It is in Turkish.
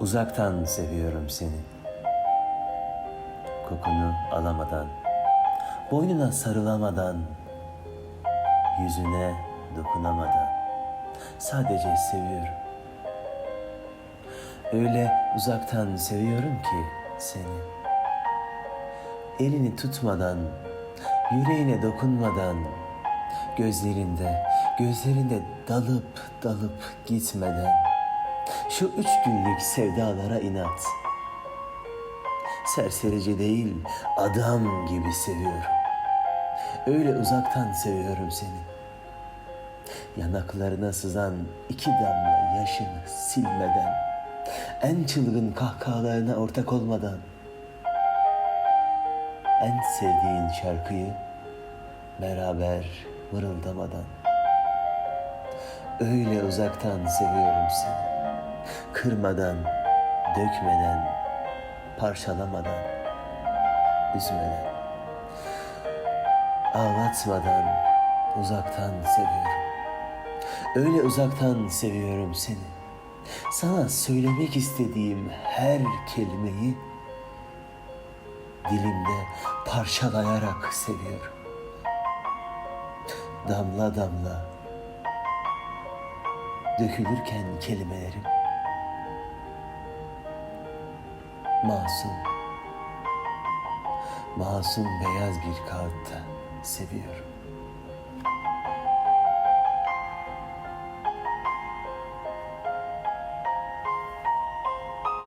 Uzaktan seviyorum seni. Kokunu alamadan, boynuna sarılamadan, yüzüne dokunamadan sadece seviyorum. Öyle uzaktan seviyorum ki seni. Elini tutmadan, yüreğine dokunmadan, gözlerinde, gözlerinde dalıp dalıp gitmeden, şu üç günlük sevdalara inat. Serserice değil, adam gibi seviyorum. Öyle uzaktan seviyorum seni. Yanaklarına sızan iki damla yaşını silmeden, en çılgın kahkahalarına ortak olmadan, en sevdiğin şarkıyı beraber mırıldamadan. Öyle uzaktan seviyorum seni. Kırmadan, dökmeden, parçalamadan, üzmeden, ağlatmadan, uzaktan seviyorum. Öyle uzaktan seviyorum seni. Sana söylemek istediğim her kelimeyi dilimde parçalayarak seviyorum. Damla damla dökülürken kelimelerim masum masum beyaz bir kağıtta seviyorum.